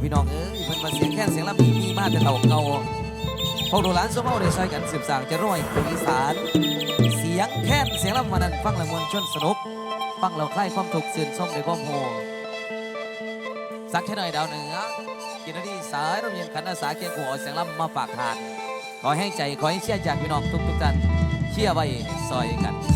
ละพี่น้องเอ้ยเพิ่นมาเสียงแค่นเสียงลำมีมีมาแต่เก่าเก่าพวกดูร้านสมเอาได้ใช้กันสืบสางจะร้อยคนอีสานเสียงแค่นเสียงลำมันนั้นฟังล้วมวลชนสนุกฟังแล้วคลายความทุกข์สื่นส้มในความโหสักแค่หน่อยดาวเหนือกินนาทีสายร่มเย็นขันอาสาเกียงหัวเสียงลำมาฝากทานขอให้ใจขอให้เชื่อจากพี่น้องทุกทุกท่านเชื่อไว้ซอยกัน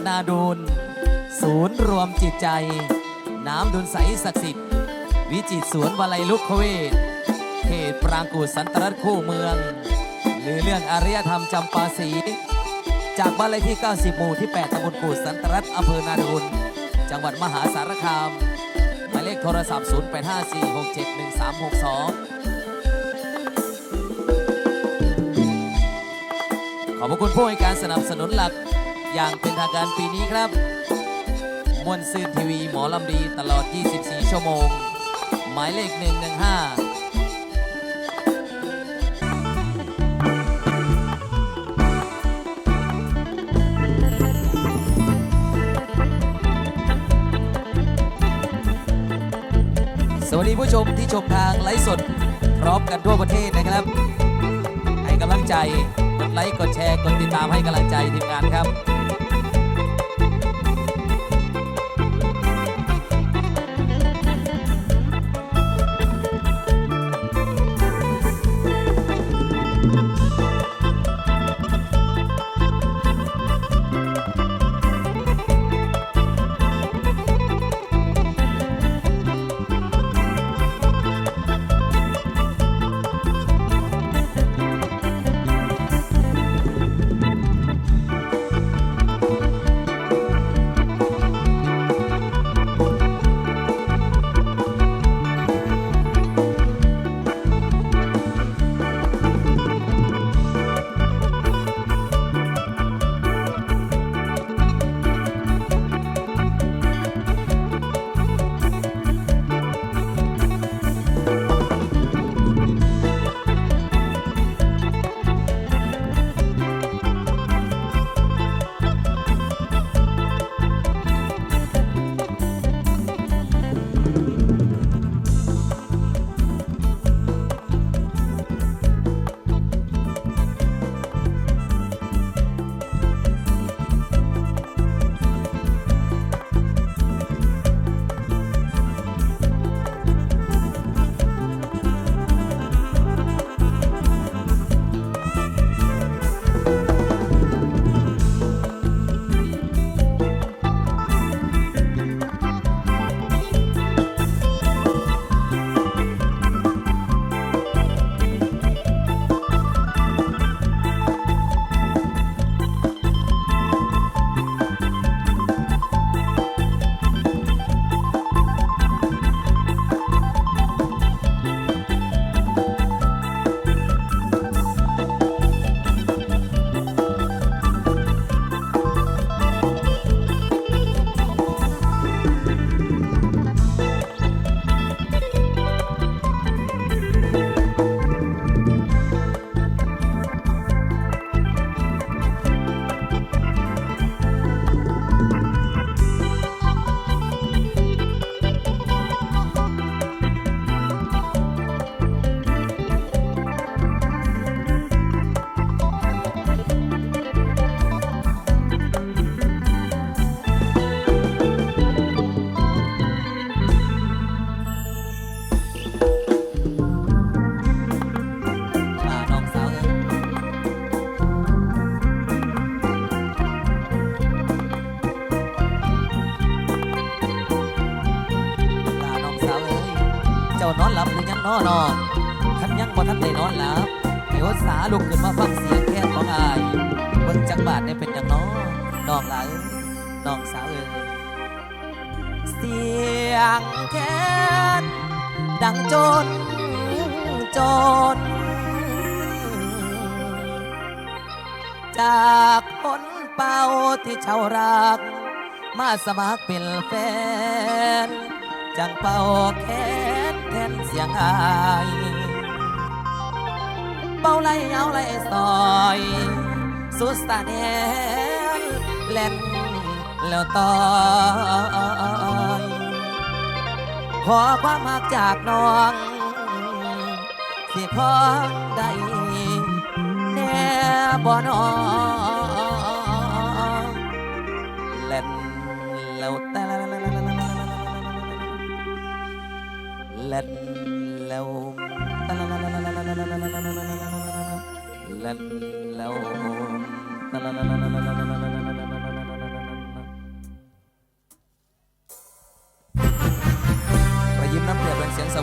สะแลพระธาตุนาดูล ศูนย์รวมจิตใจ น้ำดุลใสศักดิ์สิทธิ์ วิจิตรสวนวลัยลุกขเวทเขตปรางกูสันตรัตคู่เมือง หรือเรื่องอารยธรรมจำปาสี จากบ้านเลขที่ 90 หมู่ที่ 8ตำบลกูสันตรัตอำเภอนาดูล จังหวัดมหาสารคามหมายเลขโทรศัพท์ 0854671362ขอบพระคุณผู้ให้การสนับสนุนหลัก อย่างเป็นทางการปีนี้ครับมวลซืนทีวีหมอลำดีตลอด 24 ชั่วโมง หมายเลข 115สวัสดีผู้ชมที่ชมทางไลฟ์สด พร้อมกันทั่วประเทศนะครับ ให้กำลังใจ กดไลค์ กดแชร์ กดติดตามให้กำลังใจทีมงานครับ องหลาเอ้ยน้องสาวเอ้ยเสียงแค้นดังจนจน จากคนเป่าที่ช่ารัก มาสมัครเป็นแฟน จังเป่าแค้นแทนเสียงอายเป่าไล่เอาไล่ซอย สุดสาแนน เล่นแล้วต่อยขอความหักจากน้อง สิขอได้แน่บ่นอเล่นแล้วแต่เล่นแล้วเล่นแล้วระ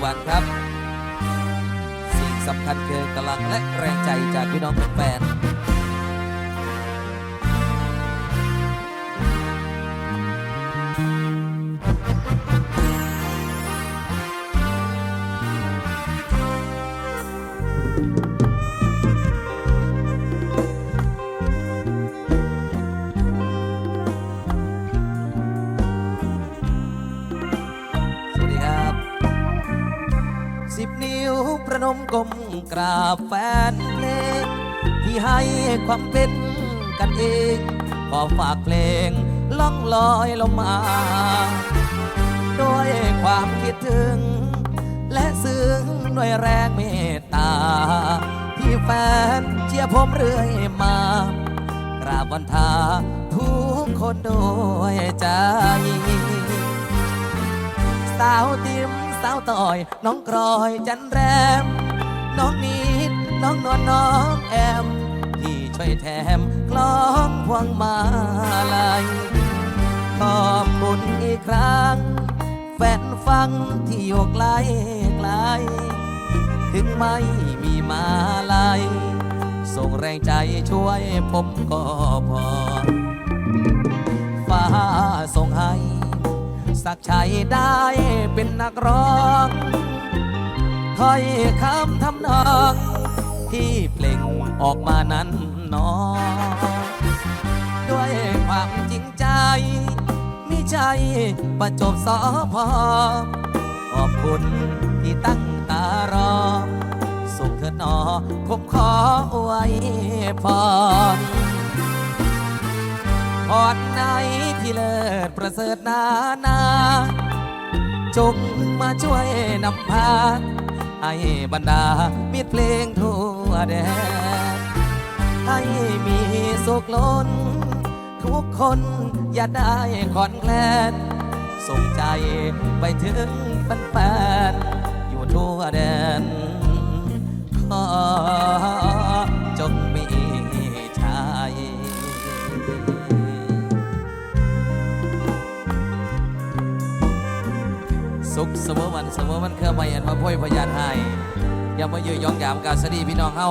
วรรค์ครับ สิ่งสำคัญคือกำลังและแรงใจจากพี่น้องแฟน มกลมกราบแฟนเพลงที่ให้ความเป็นกันเอง ขอฝากเพลงล่องลอยลงมา ด้วยความคิดถึง และซึ้งด้วยแรงเมตตา ที่แฟนเชียร์ผมเรื่อยมา กราบวันทาทุกคนด้วยใจ สาวติม สาวต่อย น้องกรอยจันแรม น้องนิด น้องนวลน้องแอมที่ช่วยแถมคล้องพวงมาลัยขอบคุณอีกครั้ง แฟนฟังที่อยู่ไกลไกล ถึงไม่มีมาลัย ส่งแรงใจช่วยผมก็พอฟ้าส่งให้ สักชัยได้เป็นนักร้องถ้อยคำทำนองที่เปล่งออกมานั้นนอด้วยความจริงใจมิใจประจบสอพอขอบคุณที่ตั้งตารอ สุขเถิดหนอผมขออวยพร พรไหนที่เลิศประเสริฐนานา จงมาช่วยนำพา ให้บรรดามิตรเพลงทั่วแดนให้มีสุขล้น ทุกคนอย่าได้คอนแคลนส่งใจไปถึงแฟนๆอยู่ทั่วแดน เสมอวันเสมอวันเครือไม่อันมาพ่อยพยานให้อย่ามายื้อยองยามกาสดีพี่น้องเฮา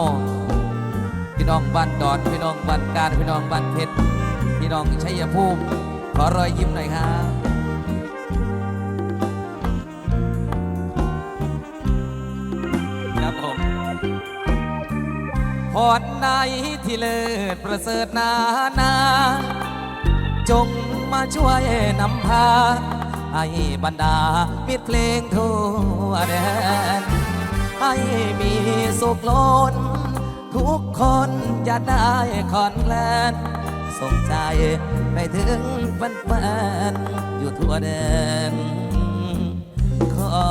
พี่น้องบ้านดอนพี่น้องบ้านการพี่น้องบ้านเพชรพี่น้องชัยภูมิขอรอยยิ้มหน่อยครับครับผมพรไหนที่เลิศประเสริฐนานา จงมาช่วยนำพา ให้บรรดามิตรเพลงทั่วแดนให้มีสุขล้น ทุกคนจะได้คอนแคลนส่งใจไปถึงแฟนๆอยู่ทั่วแดนขอ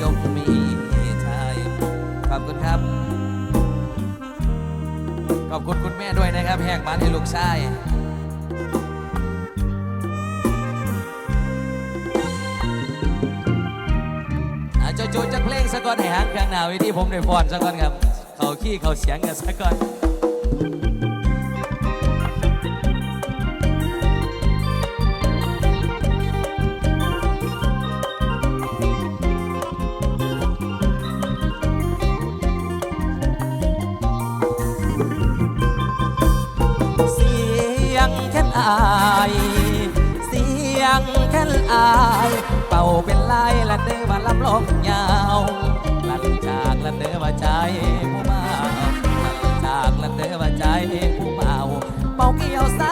จงมีชัยขอบคุณครับ ขอบคุณคุณแม่ด้วยนะครับ แหกบ้านให้ลูกชาย จะโจจากเพลงสะก่อนให้หางเครื่องหนาวิธีผมได้ฟอนสะก่อนครับ เขาขี้เขาเสียงกันสะก่อน มาเป่าเกี่ยวส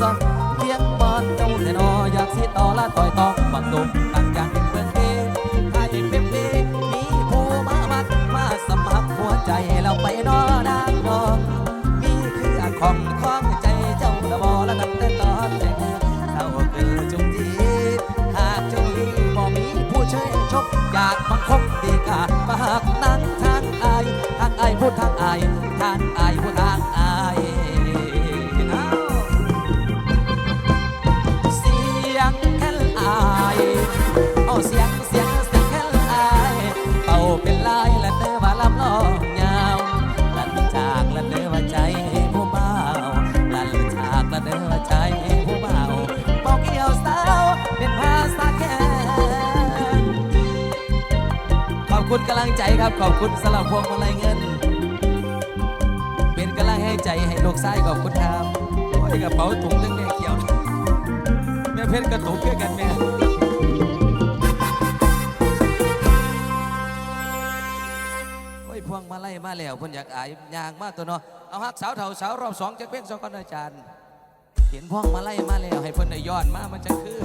มาสอนเพียงบอนเจ้าแต่นออยากสิต่อละต่อยตองบักดมตั้งจังเพื่อนเอไทยเป็นเอมีผู้มามักมาสมัครหัวใจเราไปนอดางนองมีคืออันของของใจเจ้าละบอละตั้งแต่ตอนแต่เกิดเท่าเกิดจุงทีหากเจ้าลีบ่มีผู้ช่วยชบอยากบังคบดีกาปากนั้นทางอายทางอายพูดทางอาย ลังใจครับขอบคุณสำหรับพวงมาลัยเงิน เป็นกำลังให้ใจให้ลูกชายขอบคุณครับโอ้ยกระเป๋าถุงเรื่องแม่เขียวแม่เพชรกระตุกเพื่อกันแม่โอ้ยพวงมาลัยมาแล้วเพิ่นอยากอายยางมากตัวเนาะเอาฮักสาวเฒ่าสาวรอบสองจากเพ่งสองกันอาจารย์ เห็นพวงมาลัยมาแล้วให้เพิ่นได้ย้อนมามันจะคือ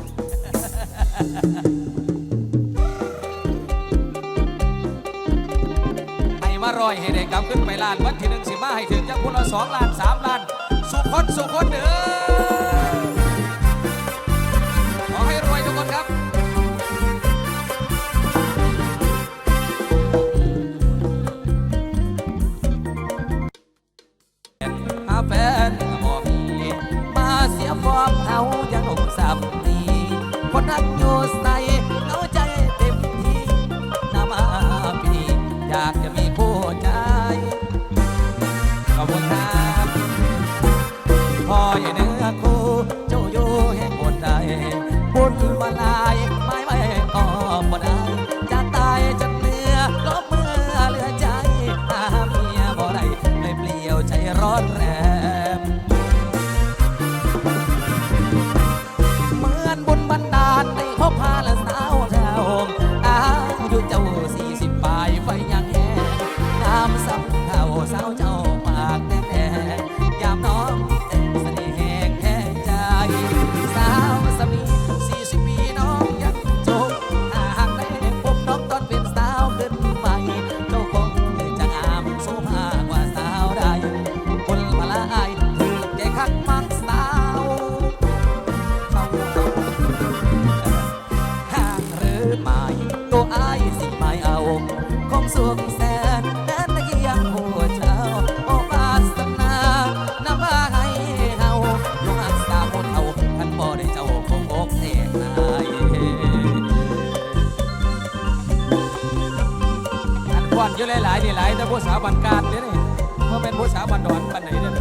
รอยให้ได้กลับขึ้นไปล้านวันที่หนึ่งสิมาให้ถึงจากพุละสองล้านสามล้าน สุขคนสุขคนเด้อขอให้รวยทุกคนครับหาแฟนบ่มีมาเสียฟอร์มเอายังหนุ่มสับนีคนนักอยู่ใส่เอาใจเต็มที่นามาปีอยาก สุขแสนแน่นเยียงหัวเจ้าโอบาสนานำมาให้เฮาลูกหักสาวคนเฮาท่านบ่ได้เจ้าคงอกแตกนายอันควันเยอะหลายๆนี่หลายแต่ผู้สาวบันการเนี่ยนี่เพราะเป็นผู้สาวบันดอนบันไหนเนี่ย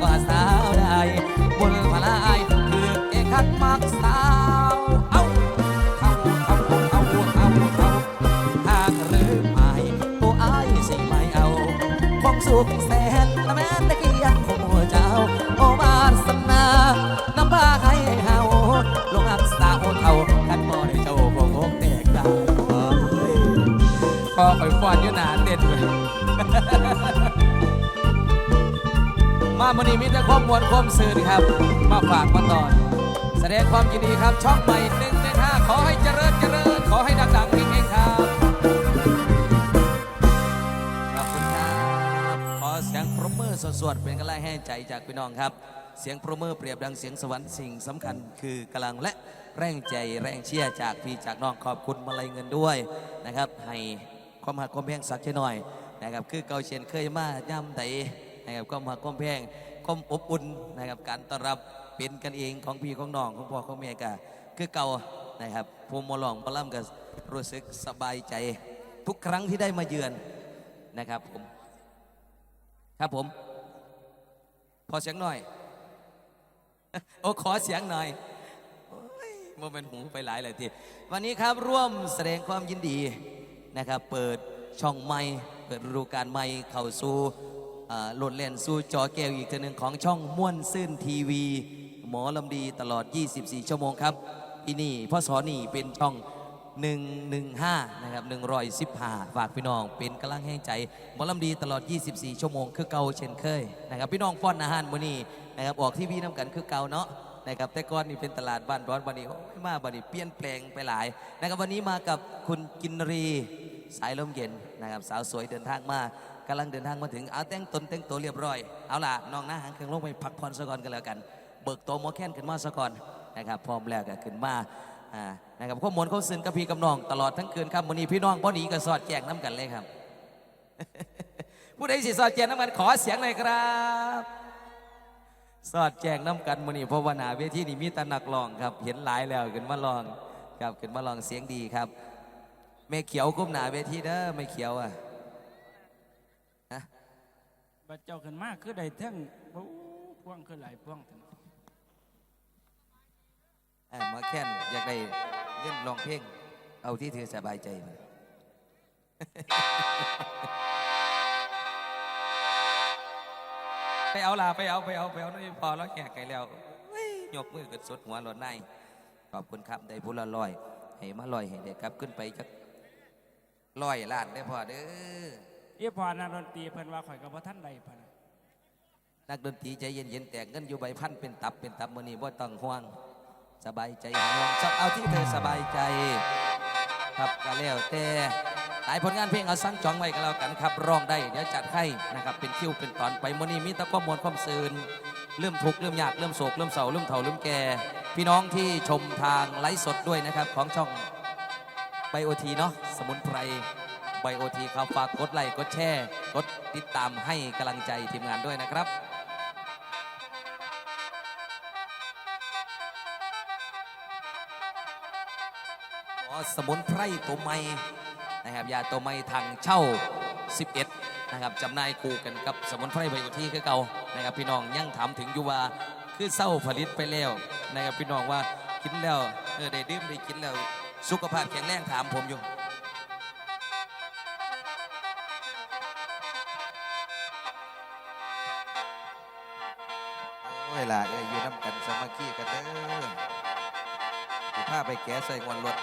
กว่าสาวใดบนพลายคือเอกขักมักสาว เอาเอาเอาเอาเอาเอาหากหรือไม่ตัวสุขแสนละแม้นตะเกียงของเจ้า โอวาสนาน้ำพาให้เฮาลงอักษาโอเท่ากันบ่ได้เจ้าคงอกแตกตายพอคอยฟอนอยู่หนาเต้น มาวันนี้มีแต่ความมวลความซื่นครับ มาฝากมาตอน แสดงความยินดีครับ ช่องใหม่หนึ่งในห้าขอให้เจริญเจริญ ขอให้ดังๆเฮงๆครับ ขอบคุณครับ ขอเสียงปรบมือสดๆเป็นกำลังให้ใจจากพี่น้องครับ เสียงปรบมือเปรียบดังเสียงสวรรค์สิ่งสำคัญคือกำลังและแรงใจแรงเชียร์จากพี่จากน้องขอบคุณมาลัยเงินด้วยนะครับ ให้ความหักความแพงสักหน่อยนะครับคือเกาเชียนเคยมาย่ำไต นะครับความหักความแพงความอบอุ่นนะครับการต้อนรับเป็นกันเองของพี่ของน้องของพ่อของแม่กะคือเก่านะครับภูมิมอลองมอล่ำก็รู้สึกสบายใจ ทุกครั้งที่ได้มาเยือนนะครับผมครับผม พอเสียงหน่อย โอ้ขอเสียงหน่อยโมเป็นหูไปหลายเลยทีวันนี้ครับร่วมแสดงความยินดีนะครับ เปิดช่องไม้เปิดฤดูกาลไม้เข้าสู่ หลดเล่นสู่จอแก้วอีกตัวหนึ่งของช่องม่วนซื่นทีวี หมอลำดีตลอด 24 ชั่วโมงครับที่นี่พ่อสอนี่เป็นช่อง 115 นะครับ 115 ฝากพี่น้องเป็นกำลังแห่งใจ หมอลำดีตลอด 24 ชั่วโมง คือเก่าเช่นเคยนะครับพี่น้องฟ้อนอาหารมื้อนี้นะครับออกทีวีน้ำกันคือเก่าเนาะนะครับแต่ก่อนนี่เป็นตลาดบ้านร้อนวันนี้มาบันนี้เปลี่ยนแปลงไปหลายนะครับวันนี้มากับคุณกินรีสายลมเย็นนะครับสาวสวยเดินทางมา กำลังเดินทางมาถึงเอาแต่งตนแต่งตัวเรียบร้อย เอาล่ะน้องหน้าหางเครื่องลงไปพักผ่อนซะก่อนกันแล้วกัน เบิกตัวหมอแค้นขึ้นมาซะก่อนนะครับพร้อมแล้วก็ขึ้นมาอ่านะครับข้อมูลเขาซึนกับพี่กับน้องตลอดทั้งคืนครับวันนี้พี่น้องพ่อหนีก็สอดแจงน้ำกันเลยครับ ผู้ใดสิสอดแจงน้ำกันขอเสียงเลยครับสอดแจงน้ำกันมือนี้เพราะว่าหนาเวทีนี่มีแตนักร้องครับ เห็นหลายแล้วขึ้นมาลองครับขึ้นมาลองเสียงดีครับแม่เขียวก้มหนาเวทีเด้อแม่เขียวอะ บัดเจ้าขึ้นมาคือได้เทั้งโอ้พ่วงคือหลายพ่วงเถอะเอ้ยหมาแค้นอยากได้เงินร้องเพลงเอาที่เธอสบายใจมาไปเอาลาไปเอาไปเอาไปเอานี่พอแล้วแขกไก่แล้วเฮ้ยยกมือขึ้นสุดหัวหลดในขอบคุณครับได้พุละลอยให้มาลอยให้ได้กลับขึ้นไปจักลอยล้านได้อพอเด้อ เอียพอนักดนตรีเพิ่นว่าข่อยกับว่าท่านใดพะนะนักดนตรีใจเย็นๆแต่เงินอยู่ใบพันเป็นตับเป็นตับมือนี้บ่ต้องห่วง สบายใจห่วงจับเอาที่เธอสบายใจ ครับก็แล้วแต่หลายผลงานเพลงเอาสั่งจองไว้ก็แล้วกันครับร้องได้เดี๋ยวจัดให้นะครับเป็นคิวเป็นตอนไปมือนี้มีแตะข้อมวลความซืนเริ่มทุกข์เริ่มยากเริ่มโศกเริ่มเศร้าเริ่มเฒ่าเริ่มแก่ พี่น้องที่ชมทางไลฟ์สดด้วยนะครับของช่องไบโอทีเนาะสมุนไพร ไบโอทีครับฝากกดไลค์กดแชร์กดติดตามให้กำลังใจทีมงานด้วยนะครับสมุนไพรตัวใหม่นะครับยาตัวใหม่ทางเช่า 11 นะครับจำนายคู่กันกับสมุนไพรไบโอทีคือเก่านะครับพี่น้องยังถามถึงอยู่ว่าคือเศร้าผลิตไปแล้วนะครับพี่น้องว่ากินแล้วเออได้ดื่มได้กินแล้วสุขภาพแข็งแรงถามผมอยู่ อ้ยล่ะเอ้ยอยู่น้ำกันสามัคคีกันเด้อสิพาไปแก้ใส่งวนรถ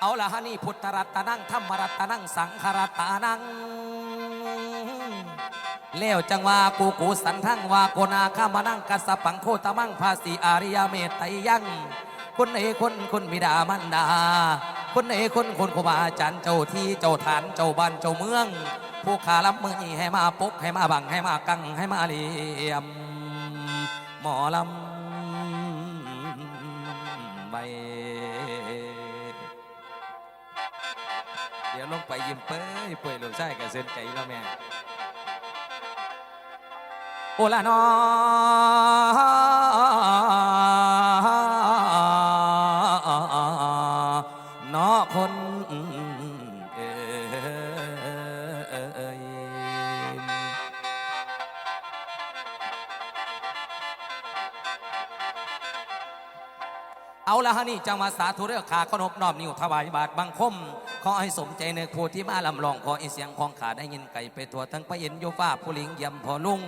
เอาละฮะนี่พุทธรัตนังธรรมรัตนังสังขรัตนังเลี้ยวจังว่ากูกูสันทั้งว่าโกนาข้ามานั่งกัสสปังโคตมั่งภาษีอาริยเมตไตยัง คนเอคนคนบิดามันดา คนเอคนคนครูบาอาจารย์เจ้าที่เจ้าฐานเจ้าบ้านเจ้าเมือง ผู้ขารับมือให้มาปกให้มาบังให้มากังให้มาเลียม หมอลำไปเดี๋ยวลงไปยิ้มเป้ยเปื่อยลงใช่กับเส้นใจแล้วแม่โอละนอ นี่จังมาสาธุเรื่องขาขนบนอบนิ้วถวายบาทบังคม ขอให้สมใจในผู้ที่มาลำลองขอให้เสียงของขาได้ยินไก่ไปตัวทั้งไปเห็นโยฟ้าผู้หลิงเยี่ยมพอลุง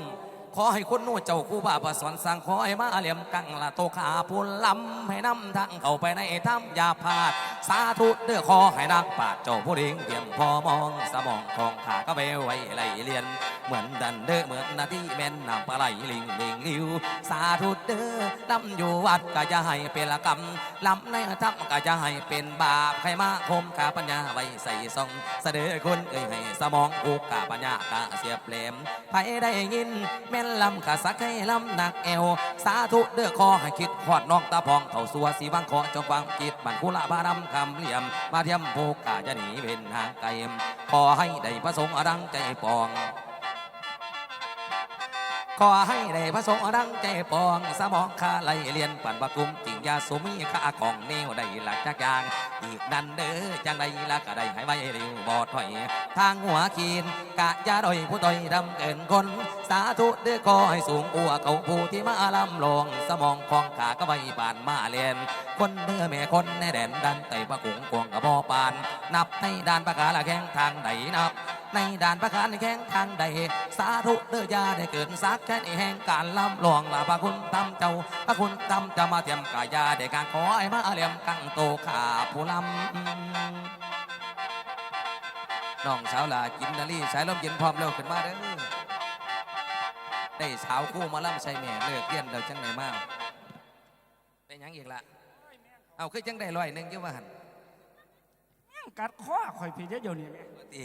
ขอให้คนนู่เจ้าคู่บาประสอนสั่งขอให้มาเหลี่ยมกังละโตขาพูนลำให้นำทางเข้าไปในถ้ำยาพาด สาธุเด้อขอให้นักปราชญ์เจ้าผู้หลิงเยี่ยมพอมองสมองของขาก็ไปไว้ไหลเลียน เหมือนดันเด้อเหมือนนาที่แม่นนำปลาไหลลิงลิงลิวสาธุเด้อลำอยู่วัดก็จะให้เป็นละกรรมลำในทับก็จะให้เป็นบาปใครมาคมขาปัญญาไว้ใส่ซองเสดอคนเอ่ยให้สมองอุกกาปัญญากะเสียบแหลมใครได้ยินแม่นลำกะสักให้ลำหนักเอว สาธุเด้อขอให้คิดขอดน้องตาพองเท่าสัวสีวังขอจงฟังจิตบันคุละบารำคำเหลี่ยม มาเทียมโภกาจะหนีเป็นหางไกลขอให้ได้ประสงค์อรังใจปอง ขอให้ได้พระสงฆ์ดังใจปอง สมองข้าไหลเลียนปั่นบะกุมจิงยาสุมีข้าของเนวได้หลักจักอย่าง อีกนันเด้อจังใดละก็ได้ให้ไว้เร็วบอถอย ทางหัวขีนกะยาดอยผู้ต่อยดำเกินคน สาธุเด้อขอให้สูงอัวเขาผู้ที่มาลำลง สมองของขาก็ไว้ปานมาเลียนคนเด้อแม่คนในแดนดันไต่ปะกุงกวงกระบอปาน นับในด้านประกาละแข้งทางใดนับ ในด่านประการแข่งทางใด สาธุเด้อยาได้เกิดสักแค่ในแห่งการลำลองลาพระคุณตำเจ้าพระคุณตำจะมาเทียมกายาได้การขอให้มาเลียมกังโตขาผู้ลำน้องสาวลากินนาลีสายลมเย็นพร้อมเร็วขึ้นมาเด้อได้สาวคู่มาล่ำใส่แม่เลิกเรียนเราจังไหนมากได้หยังอีกละเอาคือจังได้ร้อยหนึ่งอยี่ว่าหันแม่งกัดคอข่อยผิดเดี๋ยวนี้แม่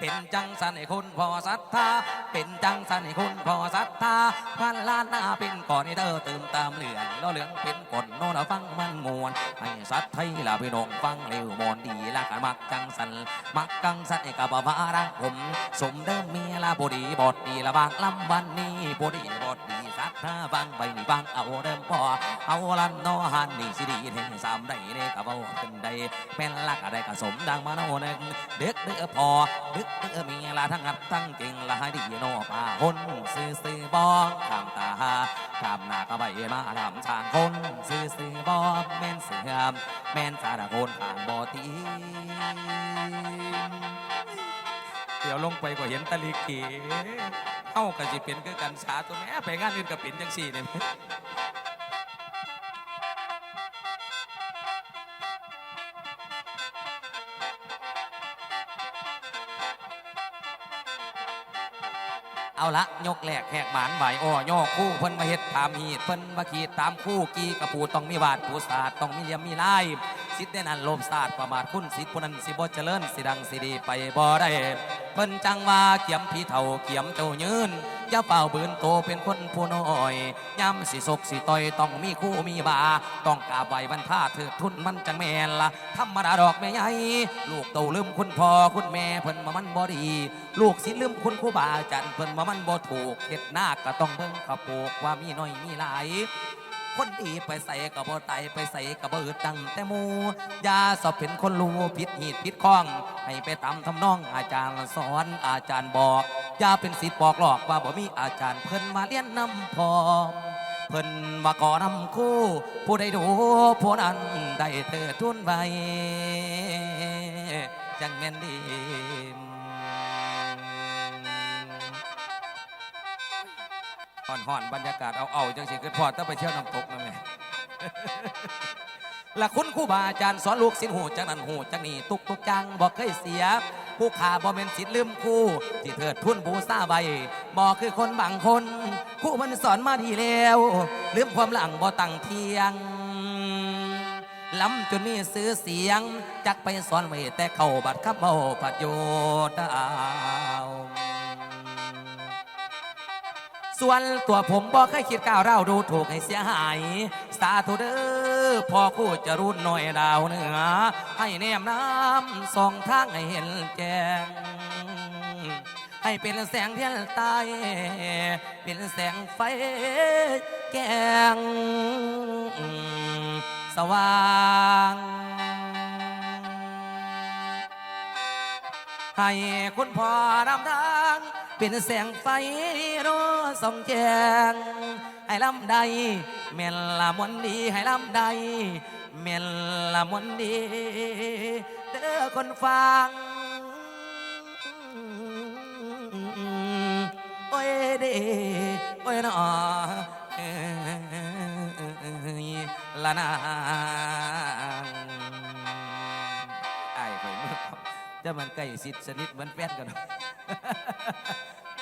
เป็นจังสันให้คุณพอศรัทธา เป็นจังสันให้คุณพอศรัทธาพันล้านหน้าเป็นก่อนให้เธอตื่นตามเหลืองแล้วเหลืองเป็นกลโน่นฟังมันมวนให้สัตว์ไทยละพี่น้องฟังเร็วมอนดีละกันมักจังสันมักกังสันให้กับว่ารักผมสมเดิมเมียละบดีบดดีละบางลำวันนี้บดีบดดีสัตว์ถ้าฟังไปนี่ฟังเอาเดิมพอเอาลันโนหันนี่สิดีเทงสามได้เนกับเอาขึ้นได้แม่นลักอะไรก็สมดังมาโนหนึ่งเด็กเด้อพอดึกเด้อมีละทั้งอัดทั้งเก่งละให้ดีโนป่าคนซื้อซื้อบองทำตาทำหน้าก็ใบมาทำทางคนซื้อซื้อบองแม่นเสื่อมแม่นสารโคนผ่านบ่ตีเดี๋ยวลงไปก็เห็นตะลิกีเข้ากันสิเป็นคือกันสาตัวแม่ไปงานอื่นก็เป็นจังสี่เนี่ย เอาละยกแหลกแหกหมานไหวอ้อย่อคู่เพิ่นมาเฮ็ดตามหีดเพิ่นมาขีดตามคู่กีกระปูต้องมีบาดผู้ศาสตร์ต้องมีเหลี่ยมมีลายสิทธิ์ได้นั้นโลมศาสตร์ประมาทคุณสิทธิ์ผู้นั้นสิบ่เจริญสิดังสิดีไปบ่ได้เพิ่นจังว่าเขียมพี่เฒ่าเขียมเจ้ายืน อย่าเป่าบืนโตเป็นคนผู้น้อยย้ำสิศกสิต่อยต้องมีคู่มีบา ต้องกราบไวบรรพาเถิดทุนมันจังแม่นละธรรมดาดอกแม่ใหญ่ลูกโตลืมคุณพ่อคุณแม่เพิ่นมามันบ่ดี ลูกสิลืมคุณครูบาอาจารย์เพิ่นมามันบ่ถูกเฮ็ดหน้าก็ต้องเบิ่งขะโปกว่ามีน้อยมีหลายคนดีไปใส่กับบ่ไตไปใส่กับบ่อดดังแต่มูยาสอบเป็นคนรู้ผิดหีดผิดข้อง ให้ไปตามทำนองอาจารย์สอนอาจารย์บอก อย่าเป็นสิทธิ์บอกหลอกว่าบ่มีอาจารย์เพิ่นมาเรียนนำพร้อม เพิ่นมาก่อนำคู่ ผู้ใดดูผู้นั้นได้เถิดทุนไว้จังแม่นดีห่อนห่อนๆบรรยากาศเอาเอาๆจังสิคือพอต้องไปเที่ยวน้ำตกนั่นแหละ ละคุณครูบาอาจารย์สอนลูกสินหูจังนั้นหูจังนี้ตุกตุกจังบอกเคยเสีย ผู้ขาบ่เป็นสิทธิ์ลืมครู่ที่เถิดทุนบูซาใบบอกคือคนบางคนครู่มันสอนมาดีแล้วลืมความหลังบ่ตั้งเทียงล้ำจนมีซื้อเสียง จักไปสอนไว้แต่เข้าบัดขับเบาผัดโยดาวส่วนตัวผมบอกเคยคิดก้าวเร้าดูถูกให้เสียหาย สาธุเด้อพ่อคู่จะรุ่นหน่อยดาวเหนือ ให้แนมน้ำส่องทางให้เห็นแจ้งให้เป็นแสงเทียนตาย เป็นแสงไฟแกงสว่าง ให้คุณพ่อนำทางเป็นแสงไฟรอส่องแจงให้ลำใดแม่นละมวนดีให้ลำใดแม่นละมวนดีเด้อคนฟังโอ้ยเด้โอ้ยนอเอ้ยละนา ครับจะมันใกล้สิทธิ์สนิทเหมือนแฟนกันเนาะ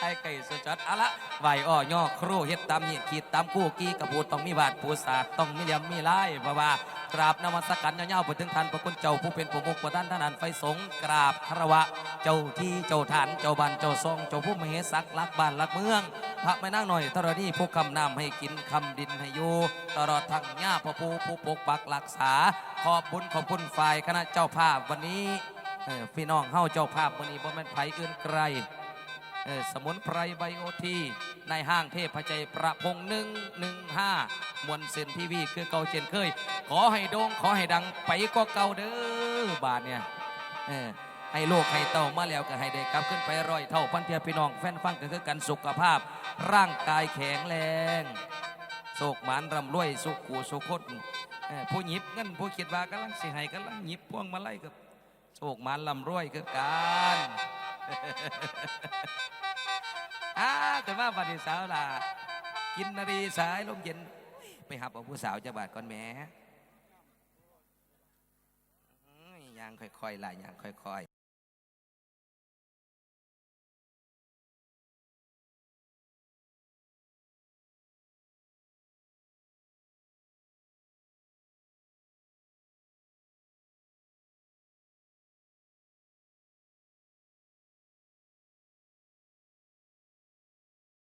ไอ้ไก่สุดจัดอะละไหวอ้อย่อครูเฮ็ดตามเหตุขีดตามคู่กี้กระปูต้องมีบาทปูศาสตร์ต้องมีเหลี่ยมมีลายเพราะว่ากราบนมัสการยาวๆไปถึงท่านพระคุณเจ้าผู้เป็นผู้มุกประท่านท่านันไฟสงกราบคารวะ เจ้าที่เจ้าฐานเจ้าบ้านเจ้าทรงเจ้าผู้มเหสักลักบ้านลักเมือง พระไม่นั่งหน่อยธรณีผู้คำนำให้กินคำดินให้อยู่ตลอดทั้งญาพระภูผู้ปกปักรักษา ขอบบุญขอบคุณฝ่ายคณะเจ้าภาพวันนี้ เออพี่น้องเฮาเจ้าภาพวันนี้บ่แม่นไผอื่นไกลเออสมุนไพรไบโอทีในห้างเทพใจประพงหนึ่งหนึ่งห้ามวลเซนทีวีคือเก่าเช่นเคย ขอให้โด่งขอให้ดังไปก็เก่าเด้อบาทเนี่ยเออให้โลกให้เต่ามาแล้วก็ให้ได้กลับขึ้นไปร้อยเท่าพันเทียพี่น้องแฟนฟังก็คือกันสุขภาพ ร่างกายแข็งแรงโศกหมานรำรวยสุขกูสุขคนผู้หยิบเงินผู้คิดว่ากำลังสิให้กำลังหยิบพวงมาไล่กับ โศกมันลำรวยคือกันอ่าแต่ว่าบัดนี้สาวล่ะ กินนารีสายลมเย็น ไปหับเอาผู้สาวจะบาดก่อนแม่ยยางค่อยๆล่ะยางค่อยๆ